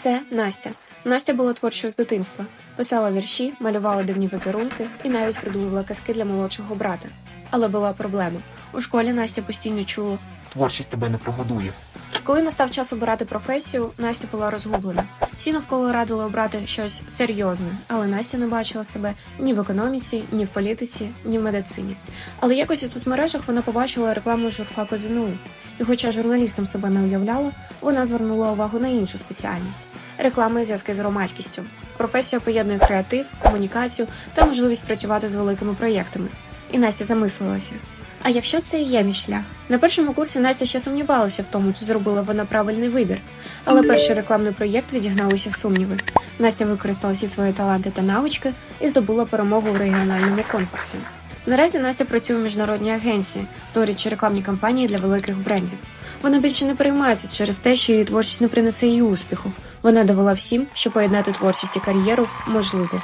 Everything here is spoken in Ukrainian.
Це Настя. Настя була творчою з дитинства. Писала вірші, малювала дивні візерунки і навіть придумувала казки для молодшого брата. Але була проблема. У школі Настя постійно чула. Творчість тебе не прогодує. Коли настав час обирати професію, Настя була розгублена. Всі навколо радили обрати щось серйозне, але Настя не бачила себе ні в економіці, ні в політиці, ні в медицині. Але якось у соцмережах вона побачила рекламу журфаку ЗНУ. І хоча журналістом себе не уявляла, вона звернула увагу на іншу спеціальність реклама і зв'язки з громадськістю. Професія поєднує креатив, комунікацію та можливість працювати з великими проєктами. І Настя замислилася. А якщо це і є мій шлях? На першому курсі Настя ще сумнівалася в тому, чи зробила вона правильний вибір. Але перший рекламний проєкт відігнав усі сумніви. Настя використала всі свої таланти та навички і здобула перемогу в регіональному конкурсі. Наразі Настя працює в міжнародній агенції, створюючи рекламні кампанії для великих брендів. Вона більше не переймається через те, що її творчість не принесе їй успіху. Вона довела всім, що поєднати творчість і кар'єру можливо.